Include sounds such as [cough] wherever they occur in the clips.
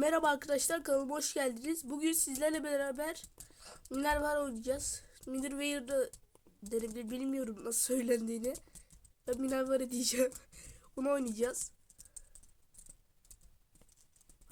Merhaba arkadaşlar kanalıma hoş geldiniz. Bugün sizlerle beraber Minerva oynayacağız. Minerva'yı denebilir bilmiyorum nasıl söylendiğini. Ben Minerva diyeceğim. [laughs] Onu oynayacağız.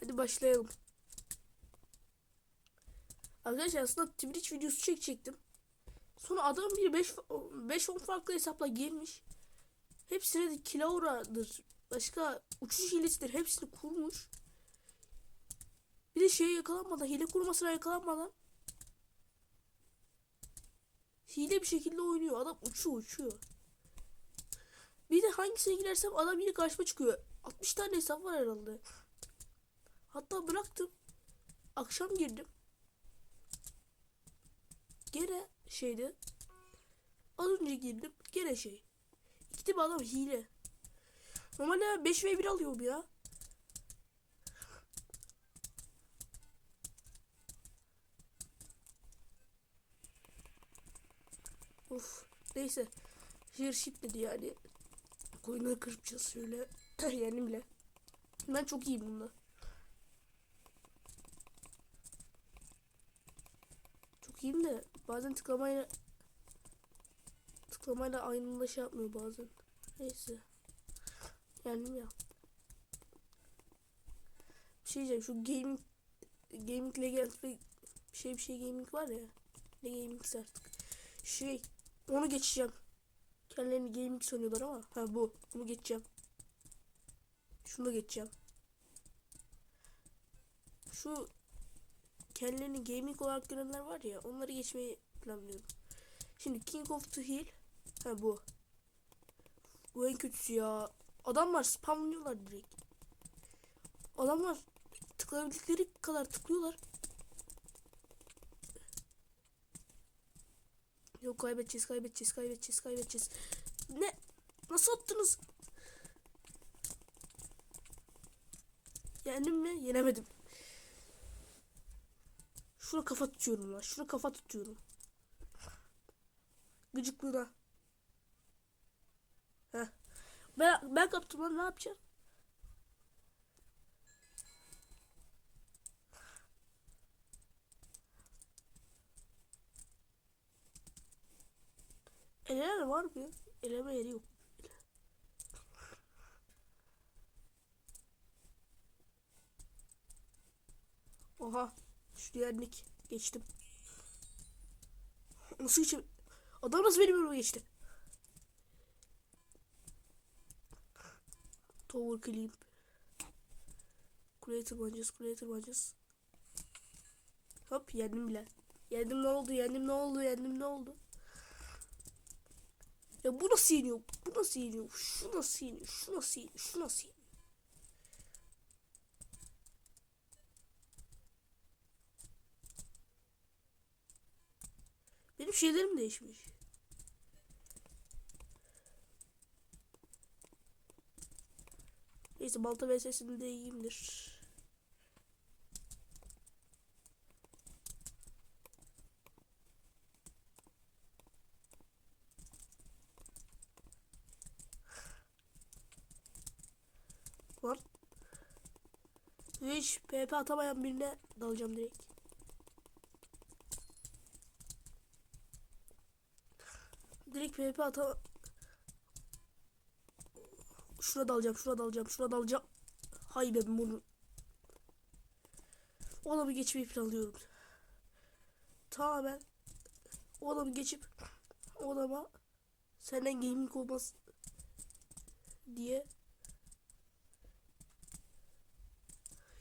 Hadi başlayalım. Arkadaşlar aslında Twitch videosu çekecektim. Sonra adam bir 5-10 farklı hesapla girmiş. Hepsine de Kilaura'dır. Başka uçuş hilesidir. Hepsini kurmuş. Bir de şeye yakalanmadan, hile kurmasına yakalanmadan hile bir şekilde oynuyor. Adam uçuyor uçuyor. Bir de hangisine girersem adam yine karşıma çıkıyor. 60 tane hesap var herhalde. Hatta bıraktım. Akşam girdim. Gene şeydi. Az önce girdim. Gene şey. İki tip adam hile. Normalde 5 ve 1 alıyorum ya. Of. Neyse. Leadership dedi yani. Koyunları kırpacağız şöyle. yani bile. Ben çok iyiyim bunda. Çok iyiyim de bazen tıklamayla tıklamayla aynında şey yapmıyor bazen. Neyse. Yani ya. Bir şey diyeceğim şu gaming gaming legend bir şey bir şey gaming var ya. Ne gaming artık. Şey onu geçeceğim. Kendilerini gaming sanıyorlar ama. Ha bu. Bunu geçeceğim. Şunu da geçeceğim. Şu kendilerini gaming olarak görenler var ya. Onları geçmeyi planlıyorum. Şimdi King of the Hill. Ha bu. Bu en kötüsü ya. Adamlar spamlıyorlar direkt. Adamlar tıklayabildikleri kadar tıklıyorlar. Yok kaybedeceğiz, kaybedeceğiz, kaybedeceğiz, kaybedeceğiz. Ne? Nasıl attınız? Yendim mi? Yenemedim. Şuna kafa tutuyorum lan. Şuna kafa tutuyorum. Gıcıklığına. Heh. Ben, ben kaptım lan ne yapacağım? Eleme var mı? Eleme yeri yok. Oha. Şu diğerlik geçtim. Nasıl geçim? Adam nasıl benim önüme geçti? Tower climb. Kuleye tırmanacağız, kuleye tırmanacağız. Hop yendim bile. Yendim ne oldu, yendim ne oldu, yendim ne oldu? Ya bu nasıl yeniyor? Bu nasıl yeniyor? Şu nasıl yeniyor? Şu nasıl yeniyor? Şu nasıl yeniyor? Benim şeylerim değişmiş. Neyse balta vs'sinde iyiyimdir. Var. Hiç PP atamayan birine dalacağım direkt. Direkt PP ata Şuna dalacağım, şuna dalacağım, şuna dalacağım. Hay ben bunu. O adamı geçmeyi planlıyorum. Tamamen o adamı geçip o adama senden gaming olmaz diye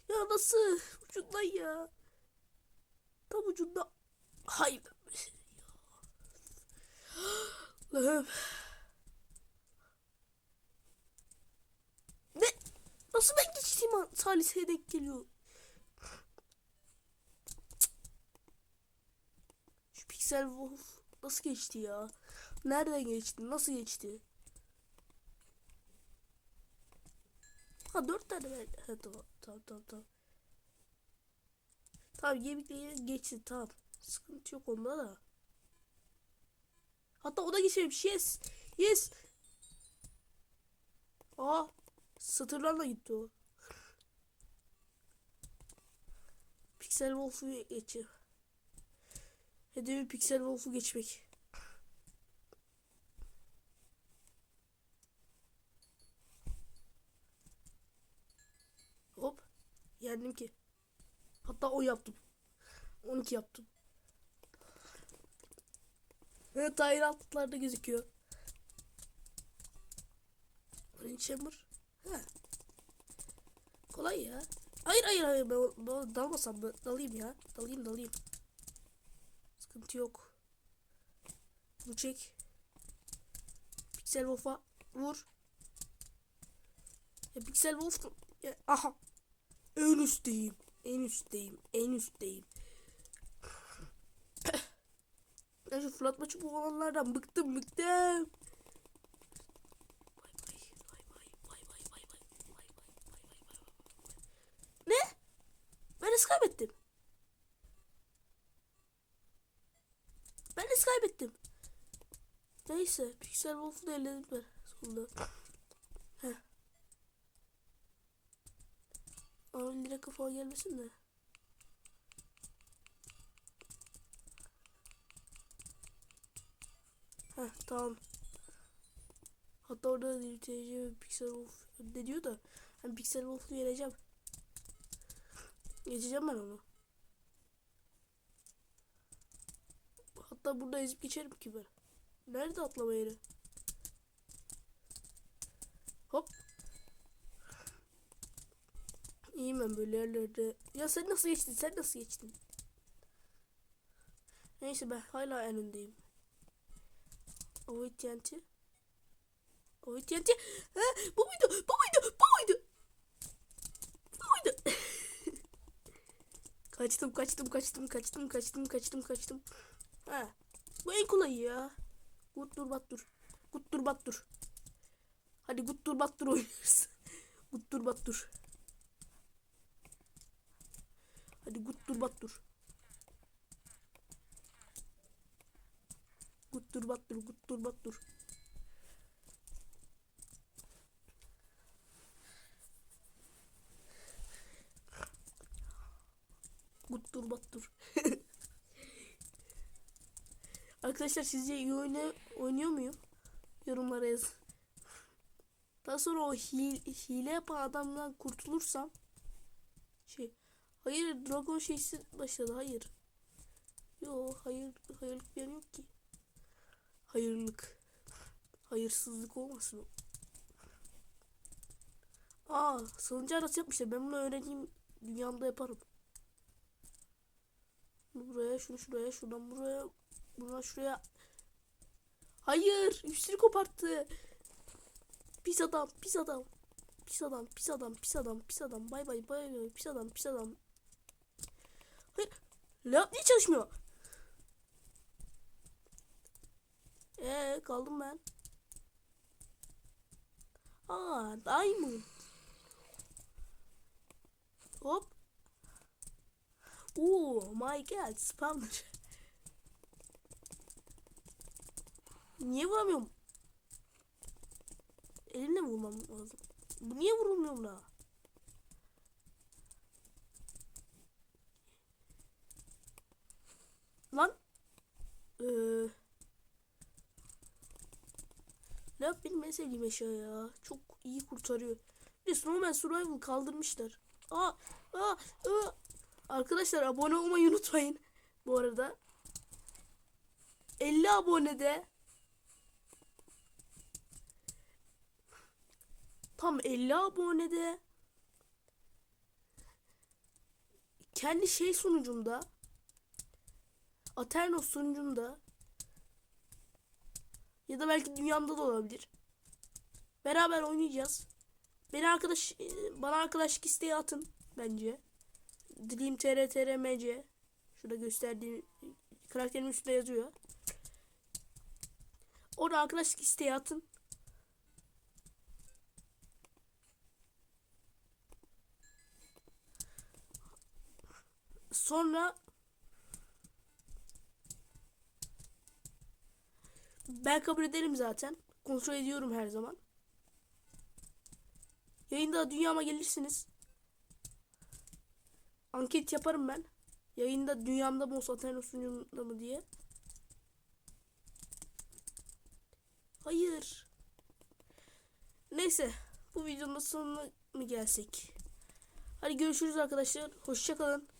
Ya nasıl? Ucundan ya. Tam ucunda. Hay Allah'ım. Ne? Nasıl ben geçtiğim an Salise'ye denk geliyor? Şu Pixel Wolf nasıl geçti ya? Nereden geçti? Nasıl geçti? Ha dört tane ben. Ha tamam tamam tamam tamam. Tamam yemekle geçti tamam. Sıkıntı yok onda da. Hatta o da geçemiş. Yes. Yes. Aa. Satırlarla gitti o. Pixel Wolf'u geçiyor. Hedefi Pixel Wolf'u geçmek. Hop. Yendim ki. Hatta o yaptım. 12 yaptım. Evet daire altlarda gözüküyor. Orange Chamber. Ha. Kolay ya. Hayır hayır hayır ben, ben dalmasam ben dalayım ya. Dalayım dalayım. Sıkıntı yok. Bu çek. Pixel Wolf'a vur. Ya Pixel Wolf ya, aha. En. En üstteyim. En üstteyim. ben şu fırlatma çubuğu olanlardan bıktım bıktım. Ne? Ben nasıl kaybettim? Ben nasıl kaybettim? Neyse. Pixel Wolf'u da elledim ben sonunda. 10 lira kafa gelmesin de. Heh tamam. Hatta orada DTC Pixel Wolf ne diyor da hani Pixel Wolf'u yeneceğim. Geçeceğim ben onu. Hatta burada ezip geçerim ki ben. Nerede atlama yeri? Hop. İyiyim ben böyle yerlerde. Ya sen nasıl geçtin? Sen nasıl geçtin? Neyse ben hala en öndeyim. Avoid TNT. Avoid TNT. Ha, bu muydu? Bu muydu? Bu muydu? Bu muydu? [laughs] kaçtım, kaçtım, kaçtım, kaçtım, kaçtım, kaçtım, kaçtım. Ha. Bu en kolayı ya. Gut dur bat dur. Gut dur bat dur. Hadi gut dur bat dur oynuyoruz. [laughs] gut dur bat dur. Hadi gut dur bat dur. Gut dur bat dur. Gut dur bat dur. Gut dur bat dur. [laughs] Arkadaşlar sizce iyi oyna, oynuyor muyum? Yorumlara yazın. Daha sonra o hile, hile yapan adamdan kurtulursam şey hayır dragon şeysi başladı hayır. Yo hayır hayırlık bir yanı yok ki. Hayırlık. Hayırsızlık olmasın o. Aa salıncı arası yapmışlar. Ben bunu öğreneyim. Dünyamda yaparım. Buraya, şunu şuraya, şuradan buraya, buradan şuraya. Hayır, üstünü koparttı. Pis adam, pis adam. Pis adam, pis adam, pis adam, pis adam. Bay bay, bay bay, pis adam, pis adam. Hayır, lap niye çalışmıyor? Ee, kaldım ben. Aa, diamond. Hop. Oh my god, spawner. Niye vuramıyorum? Elimle vurmam lazım? Bu niye vurulmuyor buna? Lan. Ee, Laf benim en sevdiğim eşya ya. Çok iyi kurtarıyor. Bir de Snowman Survival kaldırmışlar. Aa, aa, aa. Arkadaşlar abone olmayı unutmayın. Bu arada. 50 abonede tam 50 abonede kendi şey sunucumda Aternos sunucumda ya da belki dünyamda da olabilir. Beraber oynayacağız. Beni arkadaş bana arkadaşlık isteği atın bence. Dream TR TR MC. Şurada gösterdiğim karakterin üstünde yazıyor. Orada arkadaşlık isteği atın. Sonra ben kabul ederim zaten. Kontrol ediyorum her zaman. Yayında dünyama gelirsiniz. Anket yaparım ben. Yayında dünyamda mı olsa sunucumda mı diye. Hayır. Neyse. Bu videonun sonuna mı gelsek? Hadi görüşürüz arkadaşlar. Hoşçakalın.